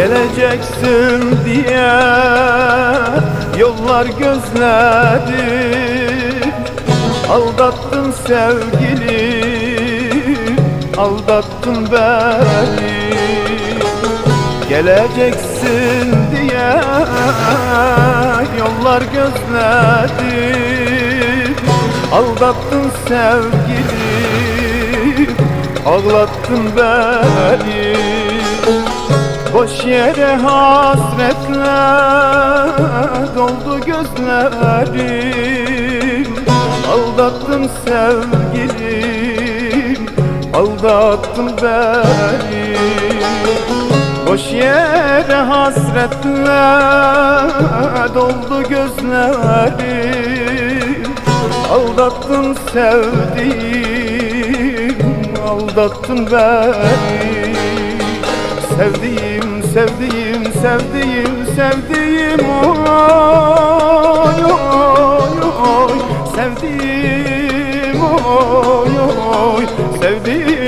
Geleceksin diye yollar gözledim Aldattın sevgilim, aldattın beni. Geleceksin diye yollar gözledim Aldattın sevgilim, ağlattın beni Boş yere hasretle doldu gözlerim. Aldattın sevgilim, aldattın beni. Boş yere hasretle doldu gözlerim. Aldattın sevdiğim, aldattın beni Sevdiğim, sevdiğim, sevdiğim, sevdiğim oy oy oy. Sevdiğim oy oy, sevdiğim